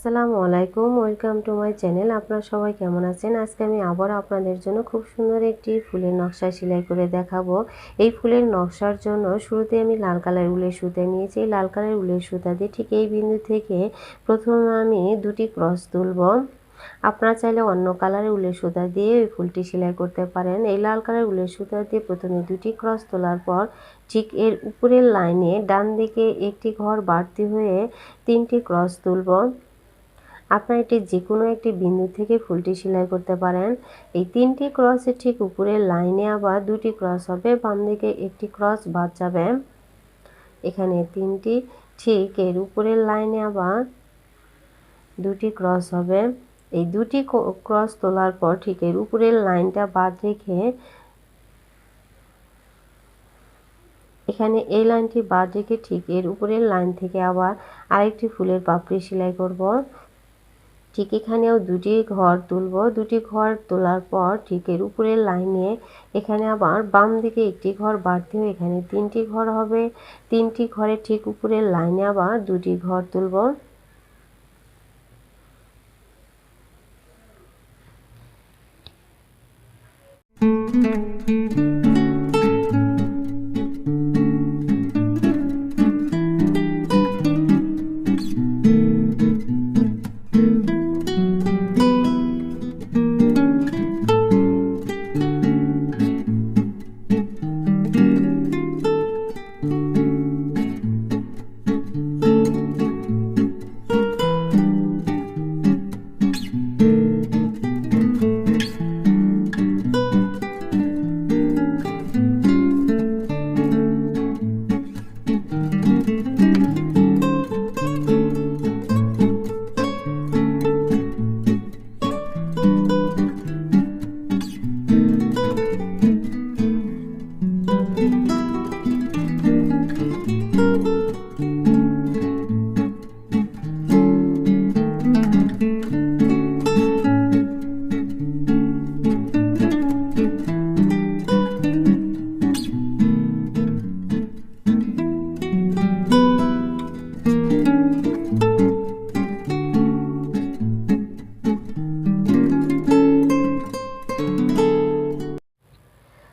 আসসালামু আলাইকুম, welcome to my channel. আপনারা সবাই কেমন আছেন? আজকে আমি আবার আপনাদের জন্য খুব সুন্দর একটি ফুলের নকশা সেলাই করে দেখাবো। এই ফুলের নকশার জন্য শুরুতে আমি লাল কালার উলের সুতা নিয়েছি। এই লাল কালার উলের সুতা দিয়ে ঠিক এই বিন্দু থেকে প্রথমে আমি দুটি ক্রস তুলব। আপনারা চাইলে অন্য কালারের উলের সুতা দিয়ে এই ফুলটি সেলাই করতে পারেন। এই লাল কালার উলের সুতা দিয়ে প্রথমে দুটি ক্রস তোলার পর ঠিক এর উপরের লাইনে ডান দিকে একটি ঘর বাড়তি হয়ে তিনটি ক্রস তুলব। আপনারা এটি যে কোনো একটি বিন্দু থেকে ফুলটি সেলাই করতে পারেন। এই তিনটি ক্রসের ঠিক উপরের লাইনে আবার দুটি ক্রস হবে, বাম দিকে একটি ক্রস বাদ যাবে। এখানে তিনটি, ঠিক এর উপরের লাইনে আবার দুটি ক্রস হবে। এই দুটি ক্রস তোলার পর ঠিক এর উপরের লাইনটা বাদ রেখে এখানে এই লাইনটি বাদ রেখে ঠিক এর উপরের লাইন থেকে আবার আরেকটি ফুলের পাপড়ি সেলাই করব। ঠিক এখানেও দুটি ঘর তুলব। দুটি ঘর তোলার পর ঠিক এর উপরের লাইনে এখানে আবার বাম দিকে একটি ঘর বাড়তি হয়ে এখানে তিনটি ঘর হবে। তিনটি ঘরের ঠিক উপরের লাইনে আবার দুটি ঘর তুলব।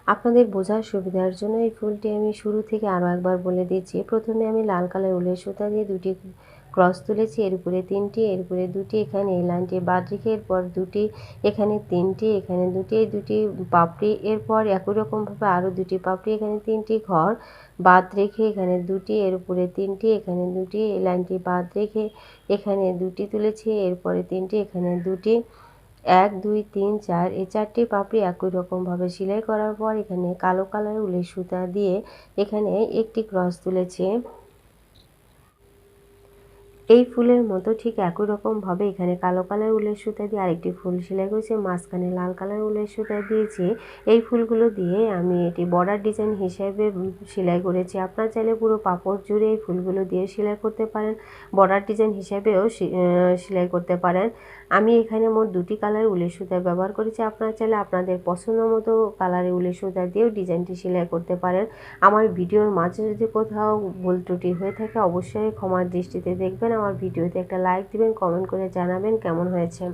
আপনাদের বোঝার সুবিধার জন্য এই ফুলটি আমি শুরু থেকে আরও একবার বলে দিচ্ছি। প্রথমে আমি লাল কালার উলের সুতা দিয়ে দুটি ক্রস তুলেছি, এর উপরে তিনটি, এর উপরে দুটি, এখানে এই লাইনটি বাদ রেখে, এরপর দুটি, এখানে তিনটি, এখানে দুটি, এই দুটি পাপড়ি, এরপর একই রকমভাবে আরও দুটি পাপড়ি, এখানে তিনটি ঘর বাদ রেখে, এখানে দুটি, এর উপরে তিনটি, এখানে দুটি, এই লাইনটি বাদ রেখে, এখানে দুটি তুলেছি, এরপরে তিনটি, এখানে দুটি এক, দুই, তিন, চার, এই চারটি পাপড়ি একই রকমভাবে সেলাই করার পর এখানে কালো কালার উলের সুতা দিয়ে এখানে একটি ক্রস তুলেছি। এই ফুলের মতো ঠিক একই রকমভাবে এখানে কালো কালার উলের সুতা দিয়ে আরেকটি ফুল সেলাই করেছে, মাঝখানে লাল কালার উলের সুতা দিয়েছি। এই ফুলগুলো দিয়ে আমি এটি বর্ডার ডিজাইন হিসেবে সেলাই করেছি। আপনার চাইলে পুরো পাপড় জুড়ে এই ফুলগুলো দিয়ে সেলাই করতে পারেন বর্ডার ডিজাইন হিসেবেও সেলাই করতে পারেন। আমি এখানে মোট দুটি কালারের উলের সুতা ব্যবহার করেছি। আপনারা চাইলে আপনাদের পছন্দ মতো কালারের উলের সুতা দিয়েও ডিজাইনটি সেলাই করতে পারেন। আমার ভিডিওর মাঝে যদি কোথাও ভুল ত্রুটি হয়ে থাকে, অবশ্যই ক্ষমার দৃষ্টিতে দেখবেন। আমার ভিডিওতে একটা লাইক দিবেন কমেন্ট করে জানাবেন কেমন হয়েছে।